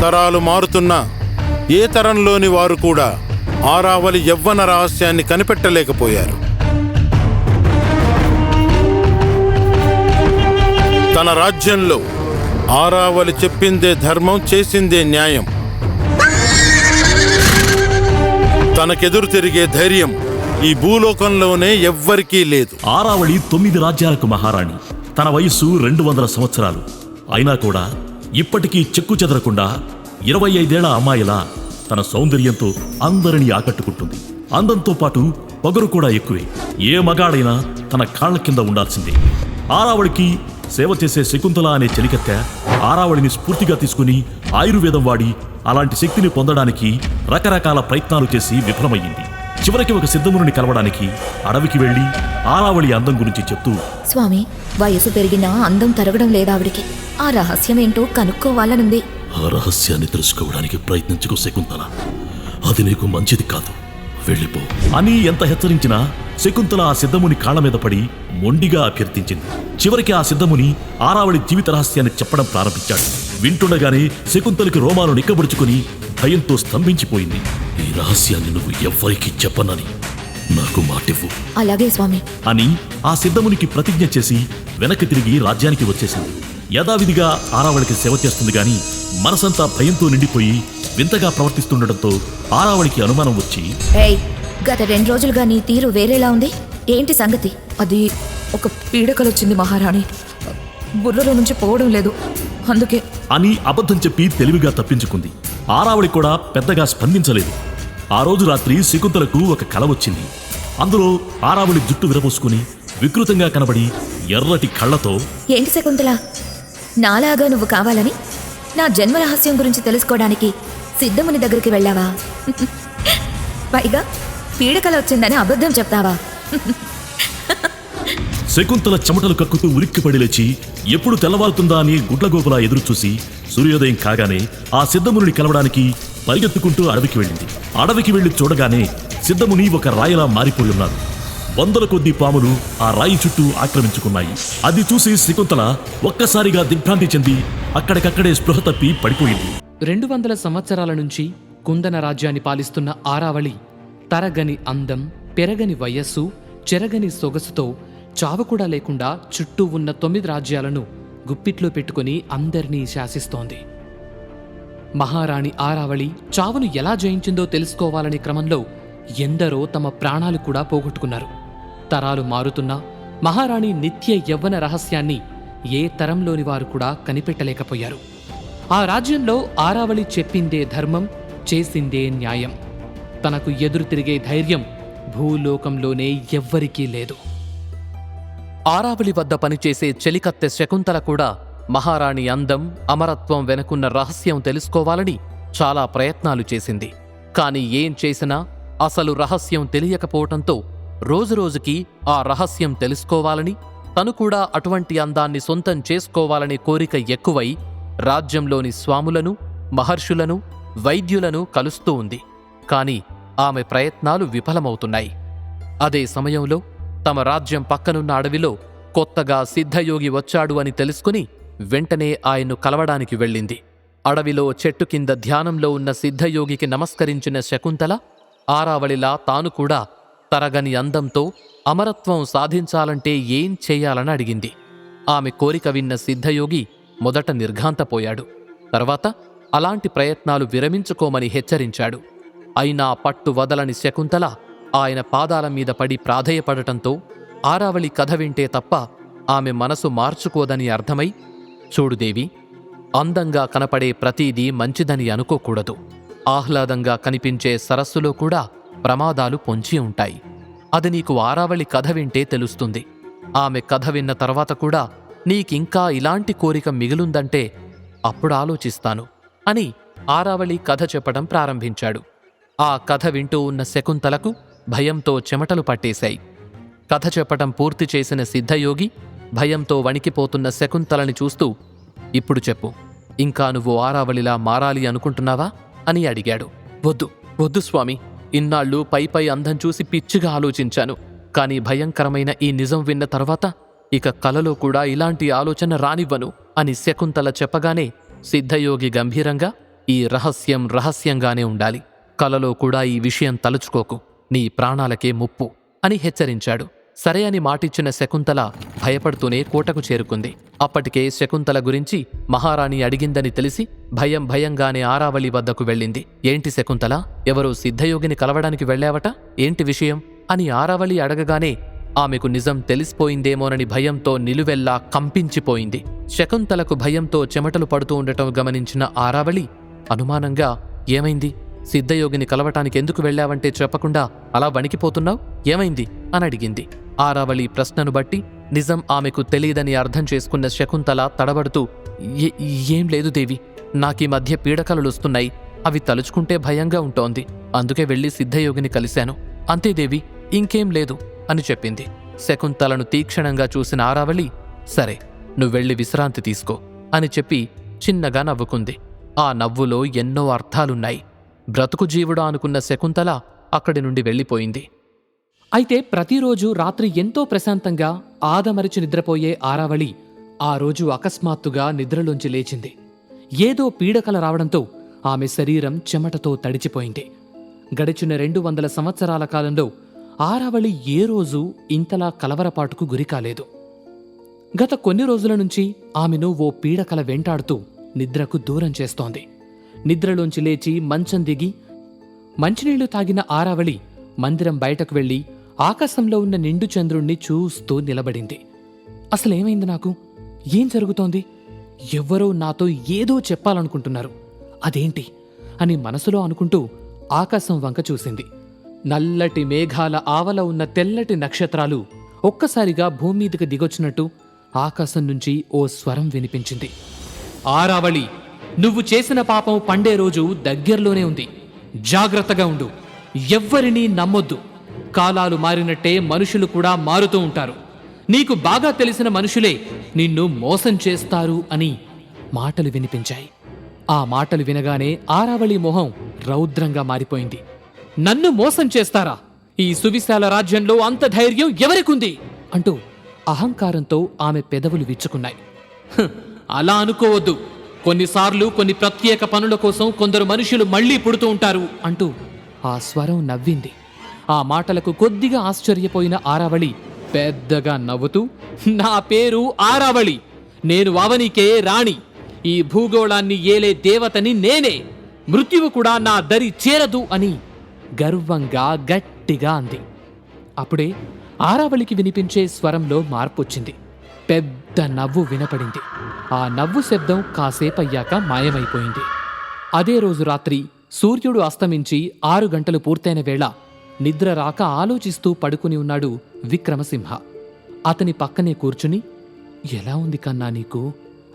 తరాలు మారుతున్నా ఏ తరంలోని వారు కూడా ఆరావళి యవ్వన రహస్యాన్ని కనిపెట్టలేకపోయారు. తన రాజ్యంలో ఆరావళి చెప్పిందే ధర్మం చేసిందే న్యాయం. తనకెదురు తిరిగే ధైర్యం ఈ భూలోకంలోనే ఎవ్వరికీ లేదు. ఆరావళి తొమ్మిది రాజ్యాలకు మహారాణి. తన వయస్సు రెండు వందల సంవత్సరాలు. అయినా కూడా ఇప్పటికీ చెక్కు చెదరకుండా ఇరవై ఐదేళ్ళ అమ్మాయిలా తన సౌందర్యంతో అందరినీ ఆకట్టుకుంటుంది. అందంతో పాటు పొగరు కూడా ఎక్కువే. ఏ మగాడైనా తన కాళ్ళ కింద ఉండాల్సిందే. ఆరావళికి సేవ చేసే శకుంతల అనే చెలికత్తె ఆరావళిని స్ఫూర్తిగా తీసుకుని ఆయుర్వేదం వాడి అలాంటి శక్తిని పొందడానికి రకరకాల ప్రయత్నాలు చేసి విఫలమయ్యింది. చివరికి ఒక సిద్ధముని కలవడానికి అడవికి వెళ్ళి ఆరావళి అందం గురించి చెప్తూ స్వామి వయసు పెరిగినా అందం తరగడం లేదావిడికి ఆ రహస్యం ఏంటో కనుక్కోవాలనుంది. ఆ రహస్యాన్ని తెలుసుకోవడానికి ప్రయత్నించుకో శకుంతల. అది నీకు మంచిది కాదు. వెళ్ళిపో. అని ఎంత హెచ్చరించినా శకుంతల ఆ సిద్ధముని కాళ్ళ మీద పడి మొండిగా అభ్యర్థించింది. చివరికి ఆ సిద్ధముని ఆరావళి జీవిత రహస్యాన్ని చెప్పడం ప్రారంభించాడు. వింటుండగానే శకుంతలకి రోమాలు నిక్కబడుచుకుని భయంతో స్తంభించిపోయింది. ఈ రహస్యాన్ని నువ్వు ఎవ్వరికీ చెప్పనని. నాకు మాటివ్వు. అలాగే స్వామి. అని ఆ సిద్ధమునికి ప్రతిజ్ఞ చేసి వెనక్కి తిరిగి రాజ్యానికి వచ్చేసింది. యథావిధిగా ఆరావళికి సేవ చేస్తుంది గాని మనసంతా భయంతో నిండిపోయి వింతగా ప్రవర్తిస్తుండటంతో ఆరావళికి అనుమానం వచ్చి ఏయ్ గత రెండు రోజులుగా నీ తీరు వేరేలా ఉంది? ఏంటి సంగతి? అది ఒక పీడకలొచ్చింది మహారాణి. బుర్రలో నుంచి పోవడం లేదు. అందుకే అని అబద్ధం చెప్పి తెలివిగా తప్పించుకుంది. ఆరావళి కూడా పెద్దగా స్పందించలేదు. ఆ రోజు రాత్రి శకుంతలకు ఒక కల వచ్చింది. అందులో ఆరావళి జుట్టు విరబోసుకుని వికృతంగా కనబడి ఎర్రటి కళ్ళతో ఏంటి శకుంతల? నాలాగా నువ్వు కావాలని నా జన్మ రహస్యం గురించి తెలుసుకోవడానికి సిద్ధముని దగ్గరికి వెళ్ళావా? పైగా పీడకల వచ్చిందని అబద్ధం చెప్తావా? శకుంతల చెమటలు కక్కుతూ ఉలిక్కిపడి లేచి ఎప్పుడు తెల్లవారుతుందా అని గుడ్లగోపులా ఎదురుచూసి సూర్యోదయం కాగానే ఆ సిద్ధముని కలవడానికి పరిగెత్తుకుంటూ అడవికి వెళ్ళింది. అడవికి వెళ్ళి చూడగానే సిద్ధముని ఒక రాయిలా మారిపోయి ఉన్నారు వందల కొద్ది పాములు ఆ రాయి చుట్టూ ఆక్రమించుకున్నాయి. అది చూసి శకుంతల ఒక్కసారిగా దిగ్భ్రాంతి చెంది అక్కడికక్కడే స్పృహ తప్పి పడిపోయింది. రెండు వందల సంవత్సరాల నుంచి కుందన రాజ్యాన్ని పాలిస్తున్న ఆరావళి తరగని అందం పెరగని వయస్సు చెరగని సొగసుతో చావు కూడా లేకుండా చుట్టూ ఉన్న తొమ్మిది రాజ్యాలను గుప్పిట్లో పెట్టుకుని అందరినీ శాసిస్తోంది. మహారాణి ఆరావళి చావును ఎలా జయించిందో తెలుసుకోవాలనే క్రమంలో ఎందరో తమ ప్రాణాలు కూడా పోగొట్టుకున్నారు. తరాలు మారుతున్నా మహారాణి నిత్య యవ్వన రహస్యాన్ని ఏ తరంలోని వారు కూడా కనిపెట్టలేకపోయారు. ఆ రాజ్యంలో ఆరావళి చెప్పిందే ధర్మం చేసిందే న్యాయం. తనకు ఎదురు తిరిగే ధైర్యం భూలోకంలోనే ఎవ్వరికీ లేదు. ఆరావళి వద్ద పనిచేసే చెలికత్తె శకుంతల కూడా మహారాణి అందం అమరత్వం వెనుకున్న రహస్యం తెలుసుకోవాలని చాలా ప్రయత్నాలు చేసింది. కాని ఏం చేసినా అసలు రహస్యం తెలియకపోవటంతో రోజురోజుకి ఆ రహస్యం తెలుసుకోవాలని తను కూడా అటువంటి అందాన్ని సొంతం చేసుకోవాలనే కోరిక ఎక్కువై రాజ్యంలోని స్వాములను మహర్షులను వైద్యులను కలుస్తూ ఉంది. కాని ఆమె ప్రయత్నాలు విఫలమవుతున్నాయి. అదే సమయంలో తమ రాజ్యం పక్కనున్న అడవిలో కొత్తగా సిద్ధయోగి వచ్చాడు అని తెలుసుకుని వెంటనే ఆయన్ను కలవడానికి వెళ్ళింది. అడవిలో చెట్టు కింద ధ్యానంలో ఉన్న సిద్ధయోగికి నమస్కరించిన శకుంతల ఆరావళిలా తాను కూడా తరగని అందంతో అమరత్వం సాధించాలంటే ఏం చేయాలని అడిగింది. ఆమె కోరిక విన్న సిద్ధయోగి మొదట నిర్ఘాంతపోయాడు. తర్వాత అలాంటి ప్రయత్నాలు విరమించుకోమని హెచ్చరించాడు. అయినా పట్టు వదలని శకుంతల ఆయన పాదాల మీద పడి ప్రాధేయపడటంతో ఆరావళి కథ వింటే తప్ప ఆమె మనసు మార్చుకోదని అర్థమై చూడుదేవి అందంగా కనపడే ప్రతీదీ మంచిదని అనుకోకూడదు. ఆహ్లాదంగా కనిపించే సరస్సులో కూడా ప్రమాదాలు పొంచి ఉంటాయి. అది నీకు ఆరావళి కథ వింటే తెలుస్తుంది. ఆమె కథ విన్న తర్వాత కూడా నీకింకా ఇలాంటి కోరిక మిగిలుందంటే అప్పుడు ఆలోచిస్తాను అని ఆరావళి కథ చెప్పడం ప్రారంభించాడు. ఆ కథ వింటూ ఉన్న శకుంతలకు భయంతో చెమటలు పట్టేశాయి. కథ చెప్పటం పూర్తి చేసిన సిద్ధయోగి భయంతో వణికిపోతున్న శకుంతలని చూస్తూ ఇప్పుడు చెప్పు ఇంకా నువ్వు ఆరావళిలా మారాలి అనుకుంటున్నావా? అని అడిగాడు. వద్దు వద్దు స్వామి. ఇన్నాళ్ళు పై పై అందం చూసి పిచ్చిగా ఆలోచించాను. కానీ భయంకరమైన ఈ నిజం విన్న తర్వాత ఇక కలలో కూడా ఇలాంటి ఆలోచన రానివ్వను అని శకుంతల చెప్పగానే సిద్ధయోగి గంభీరంగా ఈ రహస్యం రహస్యంగానే ఉండాలి. కలలో కూడా ఈ విషయం తలుచుకోకు. నీ ప్రాణాలకే ముప్పు అని హెచ్చరించాడు. సరే అని మాటిచ్చిన శకుంతల భయపడుతూనే కోటకు చేరుకుంది. అప్పటికే శకుంతల గురించి మహారాణి అడిగిందని తెలిసి భయం భయంగానే ఆరావళి వద్దకు వెళ్ళింది. ఏంటి శకుంతల? ఎవరో సిద్ధయోగిని కలవడానికి వెళ్ళావట? ఏంటి విషయం? అని ఆరావళి అడగగానే ఆమెకు నిజం తెలిసిపోయిందేమోనని భయంతో నిలువెల్లా కంపించిపోయింది. శకుంతలకు భయంతో చెమటలు పడుతూ ఉండటం గమనించిన ఆరావళి అనుమానంగా ఏమైంది? సిద్ధయోగిని కలవటానికి ఎందుకు వెళ్ళావంటే చెప్పకుండా అలా వణికిపోతున్నావు? ఏమైంది? అని అడిగింది. ఆరావళి ప్రశ్నను బట్టి నిజం ఆమెకు తెలియదని అర్థం చేసుకున్న శకుంతల తడబడుతూ ఏం లేదు దేవి నాకీ మధ్య పీడకలలుస్తున్నాయి. అవి తలుచుకుంటే భయంగా ఉంటోంది. అందుకే వెళ్ళి సిద్ధయోగిని కలిశాను. అంతే దేవి ఇంకేం లేదు అని చెప్పింది. శకుంతలను తీక్షణంగా చూసిన ఆరావళి సరే నువ్వెళ్ళి విశ్రాంతి తీసుకో అని చెప్పి చిన్నగా నవ్వుకుంది. ఆ నవ్వులో ఎన్నో అర్థాలున్నాయి. బ్రతుకు జీవుడా అనుకున్న శకుంతల అక్కడి నుండి వెళ్ళిపోయింది. అయితే ప్రతిరోజు రాత్రి ఎంతో ప్రశాంతంగా ఆదమరిచి నిద్రపోయే ఆరావళి ఆ రోజు అకస్మాత్తుగా నిద్రలోంచి లేచింది. ఏదో పీడకల రావడంతో ఆమె శరీరం చెమటతో తడిచిపోయింది. గడిచిన రెండు వందల సంవత్సరాల కాలంలో ఆరావళి ఏ రోజు ఇంతలా కలవరపాటుకు గురికాలేదు గత కొన్ని రోజుల నుంచి ఆమెను ఓ పీడకల వెంటాడుతూ నిద్రకు దూరం చేస్తోంది. నిద్రలోంచి లేచి మంచం దిగి మంచినీళ్ళు తాగిన ఆరావళి మందిరం బయటకు వెళ్ళి ఆకాశంలో ఉన్న నిండు చంద్రుణ్ణి చూస్తూ నిలబడింది. అసలేమైంది నాకు? ఏం జరుగుతోంది? ఎవ్వరో నాతో ఏదో చెప్పాలనుకుంటున్నారు. అదేంటి? అని మనసులో అనుకుంటూ ఆకాశం వంక చూసింది. నల్లటి మేఘాల ఆవల ఉన్న తెల్లటి నక్షత్రాలు ఒక్కసారిగా భూమి మీదకి దిగొచ్చినట్టు ఆకాశం నుంచి ఓ స్వరం వినిపించింది. ఆరావళి నువ్వు చేసిన పాపం పండే రోజు దగ్గరలోనే ఉంది. జాగ్రత్తగా ఉండు. ఎవ్వరినీ నమ్మొద్దు. కాలాలు మారినట్టే మనుషులు కూడా మారుతూ ఉంటారు. నీకు బాగా తెలిసిన మనుషులే నిన్ను మోసం చేస్తారు అని మాటలు వినిపించాయి. ఆ మాటలు వినగానే ఆరావళి మొహం రౌద్రంగా మారిపోయింది. నన్ను మోసం చేస్తారా? ఈ సువిశాల రాజ్యంలో అంత ధైర్యం ఎవరికుంది? అంటూ అహంకారంతో ఆమె పెదవులు విచ్చుకున్నాయి. అలా అనుకోవద్దు. కొన్నిసార్లు కొన్ని ప్రత్యేక పనుల కోసం కొందరు మనుషులు మళ్ళీ పుడుతూ ఉంటారు అంటూ ఆ స్వరం నవ్వింది. ఆ మాటలకు కొద్దిగా ఆశ్చర్యపోయిన ఆరావళి పెద్దగా నవ్వుతూ నా పేరు ఆరావళి. నేను అవనికే రాణి. ఈ భూగోళాన్ని ఏలే దేవతని నేనే. మృత్యువు కూడా నా దరి చేరదు అని గర్వంగా గట్టిగా అంది. అప్పుడే ఆరావళికి వినిపించే స్వరంలో మార్పొచ్చింది. పెద్ద నవ్వు వినపడింది. ఆ నవ్వు శబ్దం కాసేపయ్యాక మాయమైపోయింది. అదే రోజు రాత్రి సూర్యుడు అస్తమించి ఆరు గంటలు పూర్తయిన వేళ నిద్ర రాక ఆలోచిస్తూ పడుకుని ఉన్నాడు విక్రమసింహ. అతని పక్కనే కూర్చుని ఎలా ఉంది కన్నా నీకు?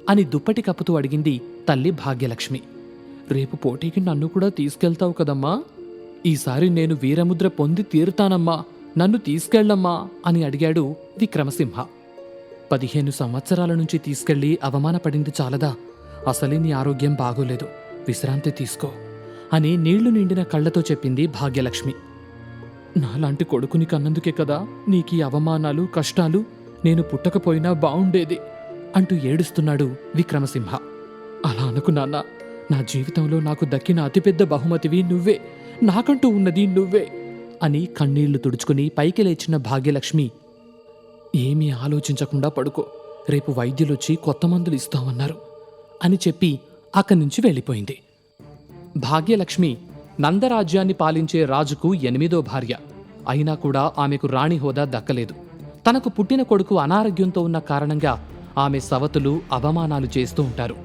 అని దుప్పటి కప్పుతూ అడిగింది తల్లి భాగ్యలక్ష్మి. రేపు పోటీకి నన్ను కూడా తీసుకెళ్తావు కదమ్మా. ఈసారి నేను వీరముద్ర పొంది తీరుతానమ్మా. నన్ను తీసుకెళ్ళమ్మా అని అడిగాడు విక్రమసింహ. పదిహేను సంవత్సరాల నుంచి తీసుకెళ్ళి అవమానపడింది చాలదా? అసలే నీ ఆరోగ్యం బాగోలేదు. విశ్రాంతి తీసుకో అని నీళ్ళు నిండిన కళ్ళతో చెప్పింది భాగ్యలక్ష్మి. నాలాంటి కొడుకుని కన్నందుకే కదా నీకీ అవమానాలు కష్టాలు? నేను పుట్టకపోయినా బావుండేది అంటూ ఏడుస్తున్నాడు విక్రమసింహ. అలా అనుకు నాన్న. నా జీవితంలో నాకు దక్కిన అతిపెద్ద బహుమతివి నువ్వే. నాకంటూ ఉన్నది నువ్వే అని కన్నీళ్ళు తుడుచుకుని పైకి లేచిన భాగ్యలక్ష్మి ఏమీ ఆలోచించకుండా పడుకో. రేపు వైద్యులొచ్చి కొత్త మందులు ఇస్తామన్నారు అని చెప్పి అక్కడి నుంచి వెళ్ళిపోయింది. భాగ్యలక్ష్మి నందరాజ్యాన్ని పాలించే రాజుకు ఎనిమిదో భార్య. అయినా కూడా ఆమెకు రాణి హోదా దక్కలేదు. తనకు పుట్టిన కొడుకు అనారోగ్యంతో ఉన్న కారణంగా ఆమె సవతులు అవమానాలు చేస్తూ ఉంటారు.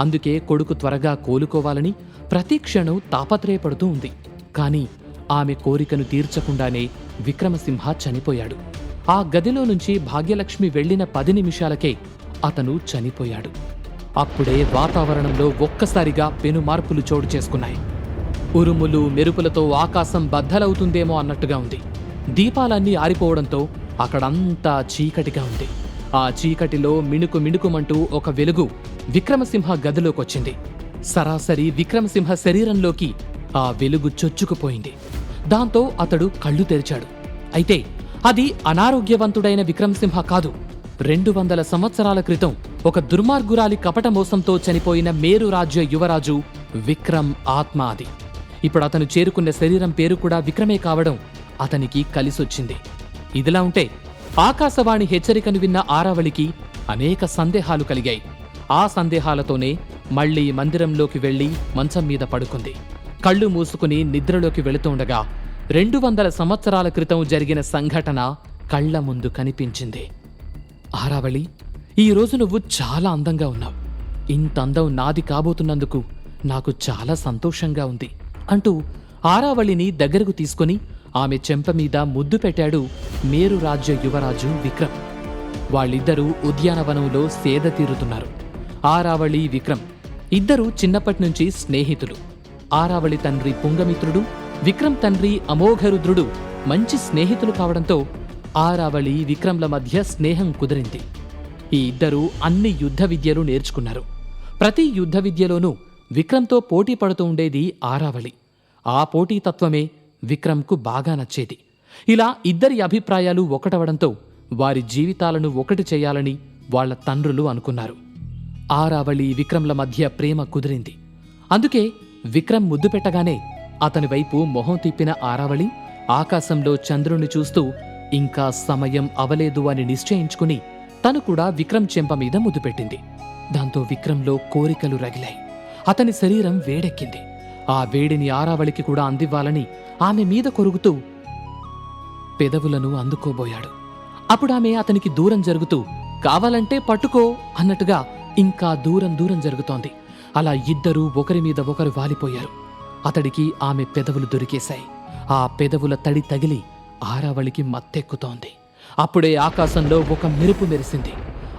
అందుకే కొడుకు త్వరగా కోలుకోవాలని ప్రతి క్షణం తాపత్రయపడుతూ ఉంది. కానీ ఆమె కోరికను తీర్చకుండానే విక్రమసింహ చనిపోయాడు. ఆ గదిలో నుంచి భాగ్యలక్ష్మి వెళ్ళిన పది నిమిషాలకే అతను చనిపోయాడు. అప్పుడే వాతావరణంలో ఒక్కసారిగా పెను మార్పులు చోటు చేసుకున్నాయి. ఉరుములు మెరుపులతో ఆకాశం బద్దలవుతుందేమో అన్నట్టుగా ఉంది. దీపాలన్నీ ఆరిపోవడంతో అక్కడంతా చీకటిగా ఉంది. ఆ చీకటిలో మిణుకు మిణుకుమంటూ ఒక వెలుగు విక్రమసింహ గదిలోకొచ్చింది. సరాసరి విక్రమసింహ శరీరంలోకి ఆ వెలుగు చొచ్చుకుపోయింది. దాంతో అతడు కళ్ళు తెరిచాడు. అయితే అది అనారోగ్యవంతుడైన విక్రమసింహ కాదు. రెండు వందల సంవత్సరాల క్రితం ఒక దుర్మార్గురాలి కపట మోసంతో చనిపోయిన మేరు రాజ్య యువరాజు విక్రమ్ ఆత్మ అది. ఇప్పుడు అతను చేరుకున్న శరీరం పేరు కూడా విక్రమే కావడం అతనికి కలిసొచ్చింది. ఇదిలా ఉంటే ఆకాశవాణి హెచ్చరికను విన్న ఆరావళికి అనేక సందేహాలు కలిగాయి. ఆ సందేహాలతోనే మళ్ళీ మందిరంలోకి వెళ్ళి మంచం మీద పడుకుంది. కళ్ళు మూసుకుని నిద్రలోకి వెళుతుండగా రెండు వందల సంవత్సరాల క్రితం జరిగిన సంఘటన కళ్ళ ముందు కనిపించింది. ఆరావళి ఈ రోజు నువ్వు చాలా అందంగా ఉన్నావు. ఇంత అందం నాది కాబోతున్నందుకు నాకు చాలా సంతోషంగా ఉంది అంటూ ఆరావళిని దగ్గరకు తీసుకొని ఆమె చెంప మీద ముద్దు పెట్టాడు మేరు రాజ్య యువరాజు విక్రమ్. వాళ్ళిద్దరూ ఉద్యానవనంలో సేద తీరుతున్నారు. ఆరావళి విక్రమ్ ఇద్దరూ చిన్నప్పటి నుంచి స్నేహితులు. ఆరావళి తండ్రి పుంగమిత్రుడు విక్రమ్ తండ్రి అమోఘరుద్రుడు మంచి స్నేహితులు కావడంతో ఆరావళి విక్రమ్ల మధ్య స్నేహం కుదిరింది. ఈ ఇద్దరూ అన్ని యుద్ధ విద్యలు నేర్చుకున్నారు. ప్రతి యుద్ధ విద్యలోనూ విక్రమ్తో పోటీ పడుతూ ఉండేది ఆరావళి. ఆ పోటీతత్వమే విక్రమ్కు బాగా నచ్చేది. ఇలా ఇద్దరి అభిప్రాయాలు ఒకటవడంతో వారి జీవితాలను ఒకటి చేయాలని వాళ్ళ తండ్రులు అనుకున్నారు. ఆరావళి విక్రమ్ల మధ్య ప్రేమ కుదిరింది. అందుకే విక్రమ్ ముద్దు పెట్టగానే అతని వైపు మొహం తిప్పిన ఆరావళి ఆకాశంలో చంద్రుణ్ణి చూస్తూ ఇంకా సమయం అవలేదు అని నిశ్చయించుకుని తను కూడా విక్రమ్ చెంప మీద ముద్దుపెట్టింది దాంతో విక్రమ్లో కోరికలు రగిలాయి. అతని శరీరం వేడెక్కింది. ఆ వేడిని ఆరావళికి కూడా అందివ్వాలని ఆమె మీద కొరుగుతూ పెదవులను అందుకోబోయాడు. అప్పుడు ఆమె అతనికి దూరం జరుగుతూ కావాలంటే పట్టుకో అన్నట్టుగా ఇంకా దూరం దూరం జరుగుతోంది. అలా ఇద్దరూ ఒకరి మీద ఒకరు వాలిపోయారు. అతడికి ఆమె పెదవులు దొరికేశాయి. ఆ పెదవుల తడి తగిలి ఆరావళికి మత్తెక్కుతోంది. అప్పుడే ఆకాశంలో ఒక మెరుపు మెరిసింది.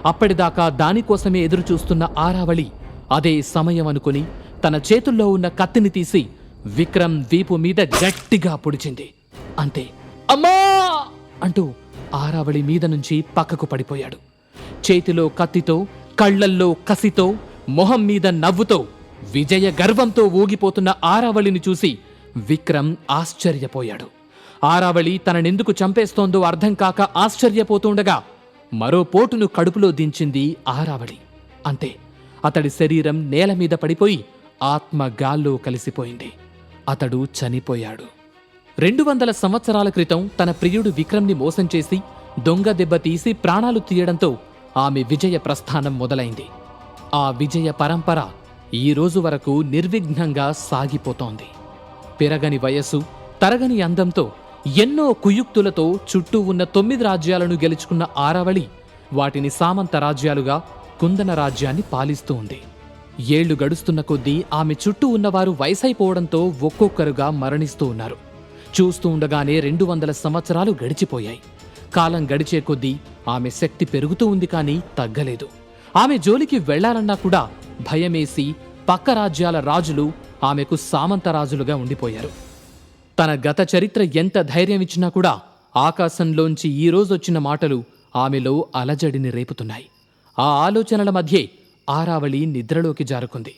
అప్పటిదాకా దానికోసమే ఎదురుచూస్తున్న ఆరావళి అదే సమయం అనుకుని తన చేతుల్లో ఉన్న కత్తిని తీసి విక్రమ్ వీపు మీద గట్టిగా పొడిచింది. అంతే అమ్మా! అంటూ ఆరావళి మీద నుంచి పక్కకు పడిపోయాడు. చేతిలో కత్తితో కళ్ళల్లో కసితో మొహం మీద నవ్వుతో విజయ గర్వంతో ఊగిపోతున్న ఆరావళిని చూసి విక్రమ్ ఆశ్చర్యపోయాడు. ఆరావళి తననెందుకు చంపేస్తోందో అర్థం కాక ఆశ్చర్యపోతుండగా మరో పోటును కడుపులో దించింది ఆరావళి. అంతే అతడి శరీరం నేల మీద పడిపోయి ఆత్మ గాల్లో కలిసిపోయింది. అతడు చనిపోయాడు. రెండు వందల సంవత్సరాల క్రితం తన ప్రియుడు విక్రమ్ని మోసం చేసి దొంగ దెబ్బ తీసి ప్రాణాలు తీయడంతో ఆమె విజయ ప్రస్థానం మొదలైంది. ఆ విజయ పరంపర ఈ రోజు వరకు నిర్విఘ్నంగా సాగిపోతోంది. పెరగని వయస్సు తరగని అందంతో ఎన్నో కుయుక్తులతో చుట్టూ ఉన్న తొమ్మిది రాజ్యాలను గెలుచుకున్న ఆరావళి వాటిని సామంత రాజ్యాలుగా కుందన రాజ్యాన్ని పాలిస్తూ ఉంది. ఏళ్ళు గడుస్తున్న కొద్దీ ఆమె చుట్టూ ఉన్నవారు వయసైపోవడంతో ఒక్కొక్కరుగా మరణిస్తూ ఉన్నారు. చూస్తూ ఉండగానే రెండు వందల సంవత్సరాలు గడిచిపోయాయి. కాలం గడిచే కొద్దీ ఆమె శక్తి పెరుగుతూ ఉంది కానీ తగ్గలేదు. ఆమె జోలికి వెళ్ళాలన్నా కూడా భయమేసి పక్క రాజ్యాల రాజులు ఆమెకు సామంత రాజులుగా ఉండిపోయారు. తన గత చరిత్ర ఎంత ధైర్యం ఇచ్చినా కూడా ఆకాశంలోంచి ఈ రోజొచ్చిన మాటలు ఆమెలో అలజడిని రేపుతున్నాయి. ఆ ఆలోచనల మధ్యే ఆరావళి నిద్రలోకి జారుకుంది.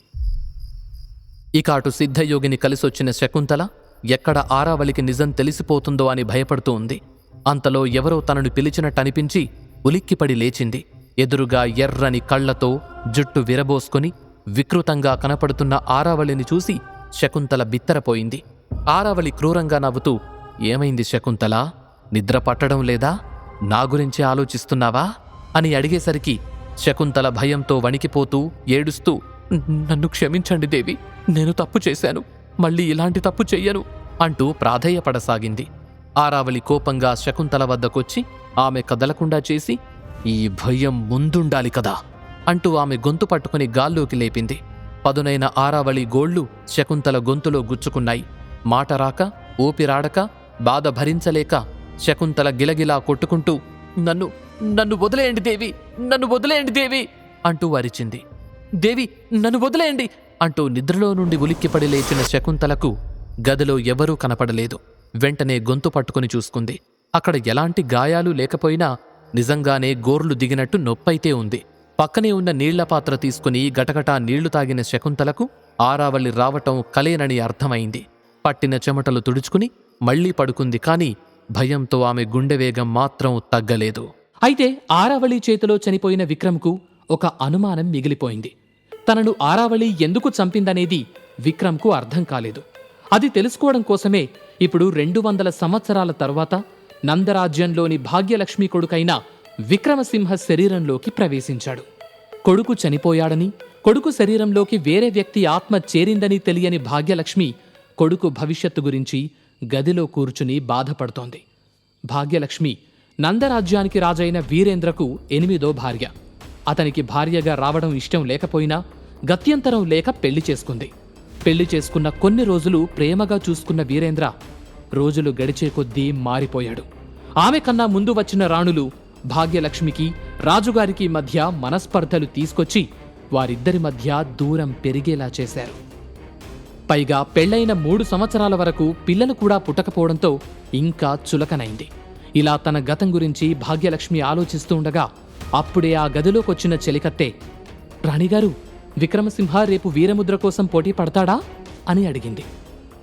ఇక అటు సిద్ధయోగిని కలిసొచ్చిన శకుంతల ఎక్కడ ఆరావళికి నిజం తెలిసిపోతుందో అని భయపడుతూ ఉంది. అంతలో ఎవరో తనను పిలిచినట్టనిపించి ఉలిక్కిపడి లేచింది. ఎదురుగా ఎర్రని కళ్ళతో జుట్టు విరబోసుకొని వికృతంగా కనపడుతున్న ఆరావళిని చూసి శకుంతల బిత్తరపోయింది. ఆరావళి క్రూరంగా నవ్వుతూ ఏమైంది శకుంతల? నిద్ర పట్టడం లేదా? నా గురించి ఆలోచిస్తున్నావా? అని అడిగేసరికి శకుంతల భయంతో వణికిపోతూ ఏడుస్తూ నన్ను క్షమించండి దేవి నేను తప్పు చేశాను మళ్ళీ ఇలాంటి తప్పు చెయ్యను అంటూ ప్రాధేయపడసాగింది. ఆరావళి కోపంగా శకుంతల వద్దకొచ్చి ఆమె కదలకుండా చేసి ఈ భయం ముందుండాలి కదా అంటూ ఆమె గొంతు పట్టుకుని గాల్లోకి లేపింది. పదునైన ఆరావళి గోళ్ళు శకుంతల గొంతులో గుచ్చుకున్నాయి. మాట రాక ఊపిరాడక బాధ భరించలేక శకుంతల గిలగిలా కొట్టుకుంటూ నన్ను నన్ను వదిలేయండి దేవి నన్ను వదిలేయండి దేవి అంటూ అరిచింది. దేవి నన్ను వదిలేయండి అంటూ నిద్రలో నుండి ఉలిక్కిపడి లేచిన శకుంతలకు గదిలో ఎవరూ కనపడలేదు. వెంటనే గొంతు పట్టుకుని చూసుకుంది. అక్కడ ఎలాంటి గాయాలు లేకపోయినా నిజంగానే గోర్లు దిగినట్టు నొప్పైతే ఉంది. పక్కనే ఉన్న నీళ్ళ పాత్ర తీసుకుని గటగటా నీళ్ళు తాగిన శకుంతలకు ఆరావళి రావటం కలేనని అర్థమైంది. పట్టిన చెమటలు తుడుచుకుని మళ్ళీ పడుకుంది కాని భయంతో ఆమె గుండె వేగం మాత్రం తగ్గలేదు. అయితే ఆరావళి చేతిలో చనిపోయిన విక్రమ్కు ఒక అనుమానం మిగిలిపోయింది. తనను ఆరావళి ఎందుకు చంపిందనేది విక్రమ్కు అర్థం కాలేదు. అది తెలుసుకోవడం కోసమే ఇప్పుడు రెండు వందల సంవత్సరాల తర్వాత నందరాజ్యంలోని భాగ్యలక్ష్మి కొడుకైన విక్రమసింహ శరీరంలోకి ప్రవేశించాడు. కొడుకు చనిపోయాడని కొడుకు శరీరంలోకి వేరే వ్యక్తి ఆత్మ చేరిందని తెలియని భాగ్యలక్ష్మి కొడుకు భవిష్యత్తు గురించి గదిలో కూర్చుని బాధపడుతోంది. భాగ్యలక్ష్మి నందరాజ్యానికి రాజైన వీరేంద్రకు ఎనిమిదో భార్య. అతనికి భార్యగా రావడం ఇష్టం లేకపోయినా గత్యంతరం లేక పెళ్ళి చేసుకుంది. పెళ్ళి చేసుకున్న కొన్ని రోజులు ప్రేమగా చూసుకున్న వీరేంద్ర రోజులు గడిచే కొద్దీ మారిపోయాడు. ఆమె కన్నా ముందు వచ్చిన రాణులు భాగ్యలక్ష్మికి రాజుగారికి మధ్య మనస్పర్ధలు తీసుకొచ్చి వారిద్దరి మధ్య దూరం పెరిగేలా చేశారు. పైగా పెళ్ళైన మూడు సంవత్సరాల వరకు పిల్లలు కూడా పుట్టకపోవడంతో ఇంకా చులకనైంది. ఇలా తన గతం గురించి భాగ్యలక్ష్మి ఆలోచిస్తూ ఉండగా అప్పుడే ఆ గదిలోకొచ్చిన చెలికత్తే రాణిగారు విక్రమసింహ రేపు వీరముద్ర కోసం పోటీ పడతాడా? అని అడిగింది.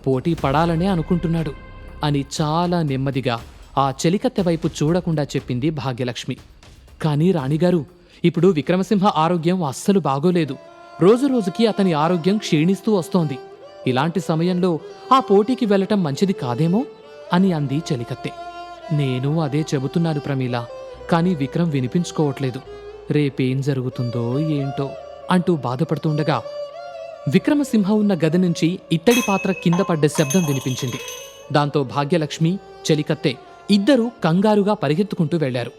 పోటీ పడాలనే అనుకుంటున్నాడు. అని చాలా నెమ్మదిగా ఆ చెలికత్తె వైపు చూడకుండా చెప్పింది భాగ్యలక్ష్మి. కానీ రాణిగారు ఇప్పుడు విక్రమసింహ ఆరోగ్యం అస్సలు బాగోలేదు. రోజు రోజుకి అతని ఆరోగ్యం క్షీణిస్తూ వస్తోంది. ఇలాంటి సమయంలో ఆ పోటీకి వెళ్ళటం మంచిది కాదేమో? అని అంది చెలికత్తె. నేను అదే చెబుతున్నాను ప్రమీల కానీ విక్రమ్ వినిపించుకోవట్లేదు. రేపేం జరుగుతుందో ఏంటో అంటూ బాధపడుతుండగా విక్రమసింహ ఉన్న గది నుంచి ఇత్తడి పాత్ర కింద పడ్డ శబ్దం వినిపించింది. దాంతో భాగ్యలక్ష్మి చెలికత్తె ఇద్దరూ కంగారుగా పరిగెత్తుకుంటూ వెళ్ళారు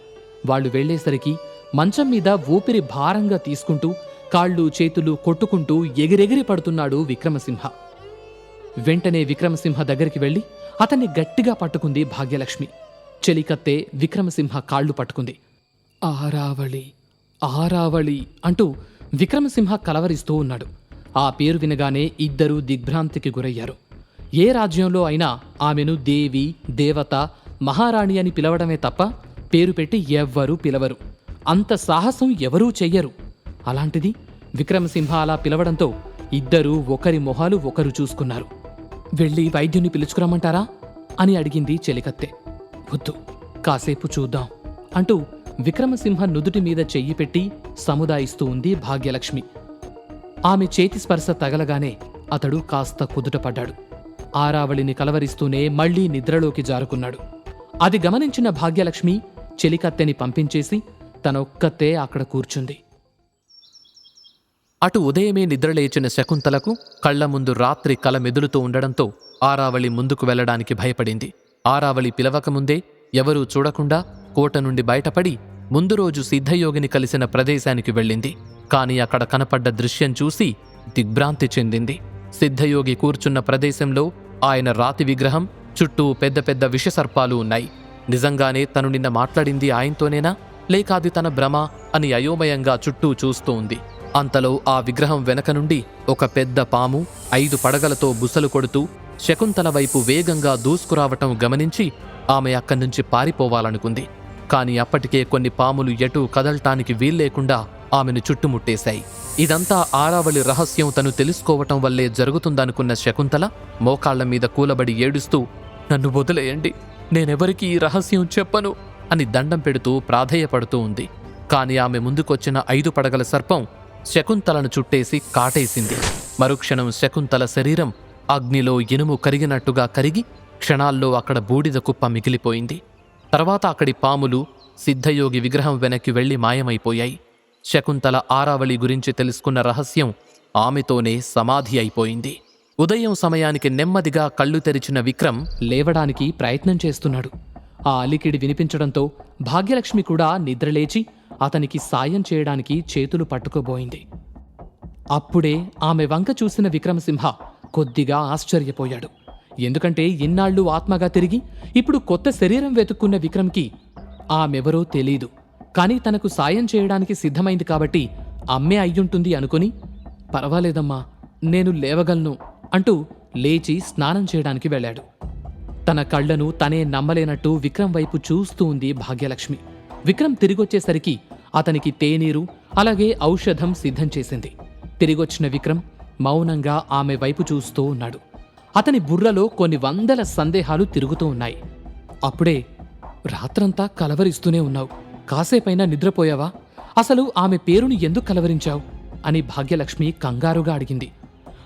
వాళ్ళు వెళ్ళేసరికి మంచం మీద ఊపిరి భారంగా తీసుకుంటూ కాళ్ళు చేతులు కొట్టుకుంటూ ఎగిరెగిరి పడుతున్నాడు విక్రమసింహ. వెంటనే విక్రమసింహ దగ్గరికి వెళ్ళి అతన్ని గట్టిగా పట్టుకుంది భాగ్యలక్ష్మి. చెలికత్తే విక్రమసింహ కాళ్ళు పట్టుకుంది. ఆరావళి ఆరావళి అంటూ విక్రమసింహ కలవరిస్తూ ఉన్నాడు. ఆ పేరు వినగానే ఇద్దరూ దిగ్భ్రాంతికి గురయ్యారు. ఏ రాజ్యంలో అయినా ఆమెను దేవి దేవత మహారాణి అని పిలవడమే తప్ప పేరు పెట్టి ఎవ్వరూ పిలవరు. అంత సాహసం ఎవరూ చెయ్యరు. అలాంటిది విక్రమసింహ అలా పిలవడంతో ఇద్దరూ ఒకరి మొహాలు ఒకరు చూసుకున్నారు. వెళ్ళి వైద్యుని పిలుచుకురమ్మంటారా? అని అడిగింది చెలికత్తె. వద్దు కాసేపు చూద్దాం అంటూ విక్రమసింహ నుదుటి మీద చెయ్యి పెట్టి సముదాయిస్తూ ఉంది భాగ్యలక్ష్మి. ఆమె చేతి స్పర్శ తగలగానే అతడు కాస్త కుదుటపడ్డాడు. ఆరావళిని కలవరిస్తూనే మళ్ళీ నిద్రలోకి జారుకున్నాడు. అది గమనించిన భాగ్యలక్ష్మి చెలికత్తెని పంపించేసి తనొక్కతే అక్కడ కూర్చుంది. అటు ఉదయమే నిద్రలేచిన శకుంతలకు కళ్ళ ముందు రాత్రి కల మెదులుతూ ఉండడంతో ఆరావళి ముందుకు వెళ్ళడానికి భయపడింది. ఆరావళి పిలవకముందే ఎవరూ చూడకుండా కోట నుండి బయటపడి ముందు రోజు సిద్ధయోగిని కలిసిన ప్రదేశానికి వెళ్ళింది. కాని అక్కడ కనపడ్డ దృశ్యం చూసి దిగ్భ్రాంతి చెందింది. సిద్ధయోగి కూర్చున్న ప్రదేశంలో ఆయన రాతి విగ్రహం చుట్టూ పెద్ద పెద్ద విషసర్పాలు ఉన్నాయి. నిజంగానే తను నిన్న మాట్లాడింది ఆయనతోనేనా? లేక అది తన భ్రమ అని అయోమయంగా చుట్టూ చూస్తూ ఉంది. అంతలో ఆ విగ్రహం వెనక నుండి ఒక పెద్ద పాము ఐదు పడగలతో బుసలు కొడుతూ శకుంతల వైపు వేగంగా దూసుకురావటం గమనించి ఆమె అక్కడి నుంచి పారిపోవాలనుకుంది. కాని అప్పటికే కొన్ని పాములు ఎటూ కదలటానికి వీల్లేకుండా ఆమెను చుట్టుముట్టేశాయి. ఇదంతా ఆరావళి రహస్యం తను తెలుసుకోవటం వల్లే జరుగుతుందనుకున్న శకుంతల మోకాళ్ళ మీద కూలబడి ఏడుస్తూ నన్ను వదిలేయండి. నేనెవరికి ఈ రహస్యం చెప్పను అని దండం పెడుతూ ప్రాధేయపడుతూ ఉంది. కాని ఆమె ముందుకొచ్చిన ఐదు పడగల సర్పం శకుంతలను చుట్టేసి కాటేసింది. మరుక్షణం శకుంతల శరీరం అగ్నిలో ఇనుము కరిగినట్టుగా కరిగి క్షణాల్లో అక్కడ బూడిద కుప్ప మిగిలిపోయింది. తర్వాత అక్కడి పాములు సిద్ధయోగి విగ్రహం వెనక్కి వెళ్ళి మాయమైపోయాయి. శకుంతల ఆరావళి గురించి తెలుసుకున్న రహస్యం ఆమెతోనే సమాధి అయిపోయింది. ఉదయం సమయానికి నెమ్మదిగా కళ్ళు తెరిచిన విక్రమ్ లేవడానికి ప్రయత్నం చేస్తున్నాడు. ఆ అలికిడి వినిపించడంతో భాగ్యలక్ష్మి కూడా నిద్రలేచి అతనికి సాయం చేయడానికి చేతులు పట్టుకోబోయింది. అప్పుడే ఆమె వంక చూసిన విక్రమసింహ కొద్దిగా ఆశ్చర్యపోయాడు. ఎందుకంటే ఇన్నాళ్ళు ఆత్మగా తిరిగి ఇప్పుడు కొత్త శరీరం వెతుక్కున్న విక్రమ్కి ఆమెవరో తెలీదు. కానీ తనకు సాయం చేయడానికి సిద్ధమైంది కాబట్టి అమ్మే అయ్యుంటుంది అనుకుని పర్వాలేదమ్మా నేను లేవగలను అంటూ లేచి స్నానం చేయడానికి వెళ్ళాడు. తన కళ్ళను తనే నమ్మలేనట్టు విక్రమ్ వైపు చూస్తూ ఉంది భాగ్యలక్ష్మి. విక్రమ్ తిరిగొచ్చేసరికి అతనికి తేనీరు అలాగే ఔషధం సిద్ధం చేసింది. తిరిగొచ్చిన విక్రమ్ మౌనంగా ఆమె వైపు చూస్తూ ఉన్నాడు. అతని బుర్రలో కొన్ని వందల సందేహాలు తిరుగుతూ ఉన్నాయి. అప్పుడే రాత్రంతా కలవరిస్తూనే ఉన్నావు. కాసేపైనా నిద్రపోయావా? అసలు ఆమె పేరుని ఎందుకు కలవరించావు? అని భాగ్యలక్ష్మి కంగారుగా అడిగింది.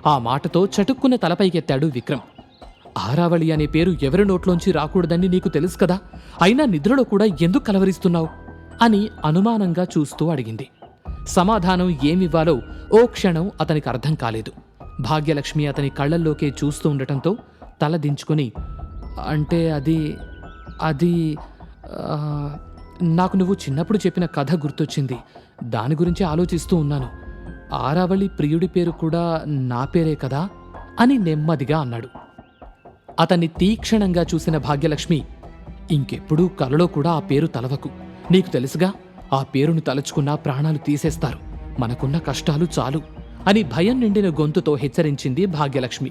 ఆ మాటతో చటుక్కున తలపైకెత్తాడు విక్రమ్. ఆరావళి అనే పేరు ఎవరి నోట్లోంచి రాకూడదని నీకు తెలుసు కదా? అయినా నిద్రలో కూడా ఎందుకు కలవరిస్తున్నావు? అని అనుమానంగా చూస్తూ అడిగింది. సమాధానం ఏమివ్వాలో ఓ క్షణం అతనికి అర్థం కాలేదు. భాగ్యలక్ష్మి అతని కళ్ళల్లోకే చూస్తూ ఉండటంతో తల దించుకొని అంటే అది అది నాకు నువ్వు చిన్నప్పుడు చెప్పిన కథ గుర్తొచ్చింది. దాని గురించి ఆలోచిస్తూ ఉన్నాను. ఆరావళి ప్రియుడి పేరు కూడా నా పేరే కదా? అని నెమ్మదిగా అన్నాడు. అతన్ని తీక్షణంగా చూసిన భాగ్యలక్ష్మి ఇంకెప్పుడూ కలలో కూడా ఆ పేరు తలవకు. నీకు తెలుసుగా ఆ పేరును తలుచుకున్నా ప్రాణాలు తీసేస్తారు. మనకున్న కష్టాలు చాలు అని భయం నిండిన గొంతుతో హెచ్చరించింది భాగ్యలక్ష్మి.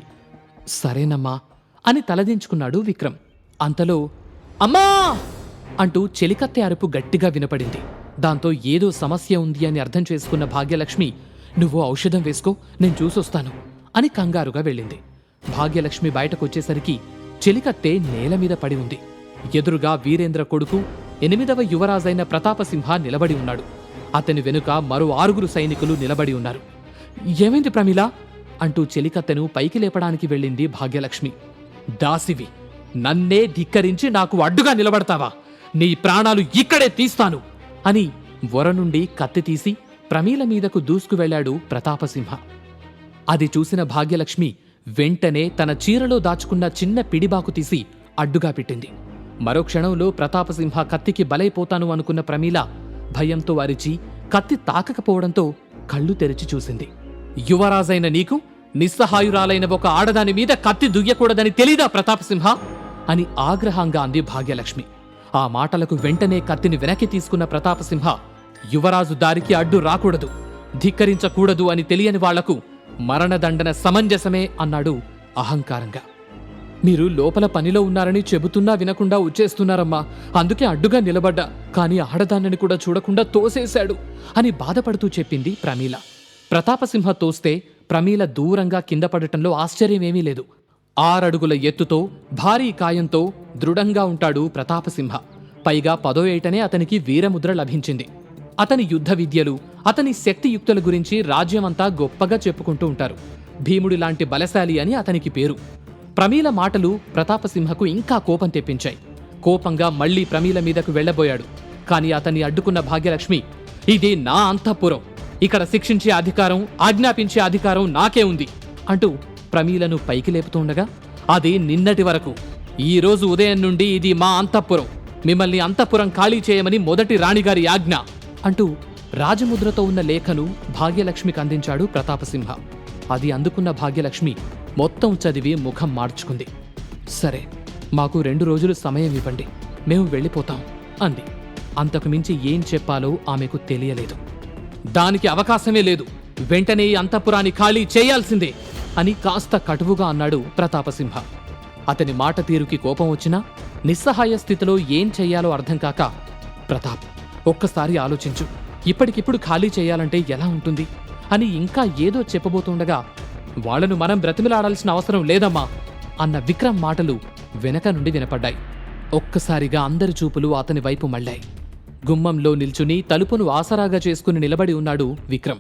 సరేనమ్మా అని తలదించుకున్నాడు విక్రమ్. అంతలో అమ్మా! అంటూ చెలికత్తె అరుపు గట్టిగా వినపడింది. దాంతో ఏదో సమస్య ఉంది అని అర్థం చేసుకున్న భాగ్యలక్ష్మి నువ్వు ఔషధం వేసుకో నేను చూసొస్తాను అని కంగారుగా వెళ్ళింది. భాగ్యలక్ష్మి బయటకొచ్చేసరికి చెలికత్తె నేల మీద పడి ఉంది. ఎదురుగా వీరేంద్ర కొడుకు ఎనిమిదవ యువరాజైన ప్రతాపసింహ నిలబడి ఉన్నాడు. అతని వెనుక మరో ఆరుగురు సైనికులు నిలబడి ఉన్నారు. ఏమైంది ప్రమిళ అంటూ చెలికత్తెను పైకి లేపడానికి వెళ్ళింది భాగ్యలక్ష్మి. దాసివి నన్నే ధిక్కరించి నాకు అడ్డుగా నిలబడతావా? నీ ప్రాణాలు ఇక్కడే తీస్తాను అని వర నుండి కత్తి తీసి ప్రమీల మీదకు దూసుకు వెళ్ళాడు ప్రతాపసింహ. అది చూసిన భాగ్యలక్ష్మి వెంటనే తన చీరలో దాచుకున్న చిన్న పిడిబాకు తీసి అడ్డుగా పెట్టింది. మరో క్షణంలో ప్రతాపసింహ కత్తికి బలైపోతాను అనుకున్న ప్రమీల భయంతో అరిచి కత్తి తాకకపోవడంతో కళ్ళు తెరిచి చూసింది. యువరాజైన నీకు నిస్సహాయురాలైన ఒక ఆడదాని మీద కత్తి దుయ్యకూడదని తెలీదా ప్రతాపసింహ? అని ఆగ్రహంగా అంది భాగ్యలక్ష్మి. ఆ మాటలకు వెంటనే కత్తిని వెనక్కి తీసుకున్న ప్రతాపసింహ యువరాజు దారికి అడ్డు రాకూడదు ధిక్కరించకూడదు అని తెలియని వాళ్ళకు మరణదండన సమంజసమే అన్నాడు అహంకారంగా. మీరు లోపల పనిలో ఉన్నారని చెబుతున్నా వినకుండా వచ్చేస్తున్నారమ్మా. అందుకే అడ్డుగా నిలబడ్డా కానీ ఆడదాన్నని కూడా చూడకుండా తోసేశాడు అని బాధపడుతూ చెప్పింది ప్రమీల. ప్రతాపసింహ తోస్తే ప్రమీల దూరంగా కింద పడటంలో ఆశ్చర్యమేమీ లేదు. ఆరడుగుల ఎత్తుతో భారీ కాయంతో దృఢంగా ఉంటాడు ప్రతాపసింహ. పైగా పదో ఏటనే అతనికి వీరముద్ర లభించింది. అతని యుద్ధ విద్యలు అతని శక్తియుక్తుల గురించి రాజ్యమంతా గొప్పగా చెప్పుకుంటూ ఉంటారు. భీముడి లాంటి బలశాలి అని అతనికి పేరు. ప్రమీల మాటలు ప్రతాపసింహకు ఇంకా కోపం తెప్పించాయి. కోపంగా మళ్ళీ ప్రమీల మీదకు వెళ్ళబోయాడు కాని అతన్ని అడ్డుకున్న భాగ్యలక్ష్మి ఇది నా అంతఃపురం. ఇక్కడ శిక్షించే అధికారం ఆజ్ఞాపించే అధికారం నాకే ఉంది అంటూ ప్రమీలను పైకి లేపుతుండగా అది నిన్నటి వరకు. ఈ రోజు ఉదయం నుండి ఇది మా అంతఃపురం. మిమ్మల్ని అంతఃపురం ఖాళీ చేయమని మొదటి రాణిగారి ఆజ్ఞ అంటూ రాజముద్రతో ఉన్న లేఖను భాగ్యలక్ష్మికి అందించాడు ప్రతాపసింహ. అది అందుకున్న భాగ్యలక్ష్మి మొత్తం చదివి ముఖం మార్చుకుంది. సరే మాకు రెండు రోజులు సమయం ఇవ్వండి మేము వెళ్ళిపోతాం అంది. అంతకు మించి ఏం చెప్పాలో ఆమెకు తెలియలేదు. దానికి అవకాశమే లేదు. వెంటనే ఈ అంతఃపురాన్ని ఖాళీ చేయాల్సిందే అని కాస్త కటువుగా అన్నాడు ప్రతాపసింహ. అతని మాట తీరుకి కోపం వచ్చినా నిస్సహాయ స్థితిలో ఏం చెయ్యాలో అర్థం కాక ప్రతాప్ ఒక్కసారి ఆలోచించు. ఇప్పటికిప్పుడు ఖాళీ చేయాలంటే ఎలా ఉంటుంది? అని ఇంకా ఏదో చెప్పబోతుండగా వాళ్ళను మనం బ్రతిమిలాడాల్సిన అవసరం లేదమ్మా అన్న విక్రమ్ మాటలు వెనక నుండి వినపడ్డాయి. ఒక్కసారిగా అందరి చూపులు అతని వైపు మళ్ళాయి. గుమ్మంలో నిల్చుని తలుపును ఆసరాగా చేసుకుని నిలబడి ఉన్నాడు విక్రమ్.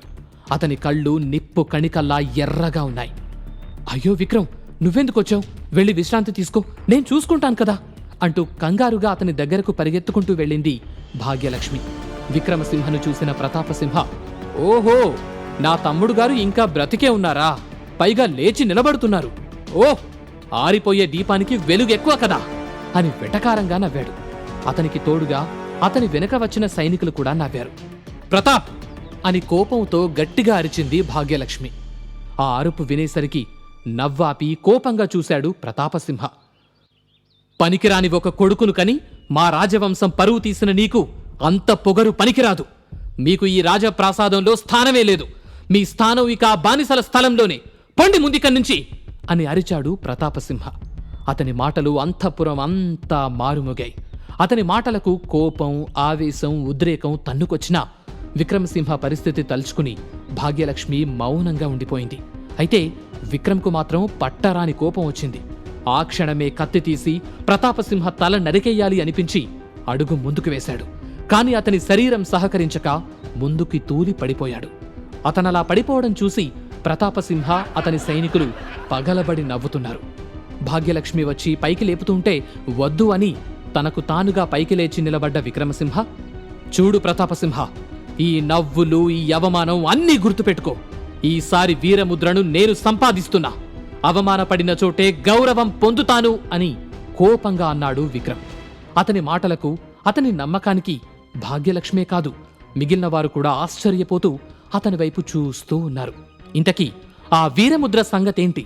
అతని కళ్ళు నిప్పు కణికల్లా ఎర్రగా ఉన్నాయి. అయ్యో విక్రమ్ నువ్వెందుకొచ్చావు? వెళ్ళి విశ్రాంతి తీసుకో. నేను చూసుకుంటాను కదా అంటూ కంగారుగా అతని దగ్గరకు పరిగెత్తుకుంటూ వెళ్ళింది భాగ్యలక్ష్మి. విక్రమసింహను చూసిన ప్రతాపసింహ ఓహో నా తమ్ముడు గారు ఇంకా బ్రతికే ఉన్నారా? పైగా లేచి నిలబడుతున్నారు. ఓ ఆరిపోయే దీపానికి వెలుగు ఎక్కువ కదా అని వెటకారంగా నవ్వాడు. అతనికి తోడుగా అతని వెనక వచ్చిన సైనికులు కూడా నవ్వారు. ప్రతాప్ అని కోపంతో గట్టిగా అరిచింది భాగ్యలక్ష్మి. ఆ అరుపు వినేసరికి నవ్వాపి కోపంగా చూశాడు ప్రతాపసింహ. పనికిరాని ఒక కొడుకును కని మా రాజవంశం పరువు తీసిన నీకు అంత పొగరు పనికిరాదు. మీకు ఈ రాజప్రాసాదంలో స్థానమే లేదు. మీ స్థానం ఇక బానిసల స్థలంలోనే. పండి ముందిక్కడి నుంచి అని అరిచాడు ప్రతాపసింహ. అతని మాటలు అంతఃపురం అంతా మారుముగాయి. అతని మాటలకు కోపం ఆవేశం ఉద్రేకం తన్నుకొచ్చినా విక్రమసింహ పరిస్థితి తలుచుకుని భాగ్యలక్ష్మి మౌనంగా ఉండిపోయింది. అయితే విక్రమ్కు మాత్రం పట్టరాని కోపం వచ్చింది. ఆ క్షణమే కత్తి తీసి ప్రతాపసింహ తల నరికెయ్యాలి అనిపించి అడుగు ముందుకు వేశాడు. కాని అతని శరీరం సహకరించక ముందుకి తూలి పడిపోయాడు. అతనలా పడిపోవడం చూసి ప్రతాపసింహ అతని సైనికులు పగలబడి నవ్వుతున్నారు. భాగ్యలక్ష్మి వచ్చి పైకి లేపుతుంటే వద్దు అని తనకు తానుగా పైకి లేచి నిలబడ్డ విక్రమసింహ చూడు ప్రతాపసింహ ఈ నవ్వులు ఈ అవమానం అన్నీ గుర్తుపెట్టుకో. ఈసారి వీరముద్రను నేను సంపాదిస్తున్నా. అవమానపడిన చోటే గౌరవం పొందుతాను అని కోపంగా అన్నాడు విక్రమ్. అతని మాటలకు అతని నమ్మకానికి భాగ్యలక్ష్మే కాదు. మిగిలిన వారు కూడా ఆశ్చర్యపోతూ అతని వైపు చూస్తూ ఉన్నారు. ఇంతకీ ఆ వీరముద్ర సంగతేంటి?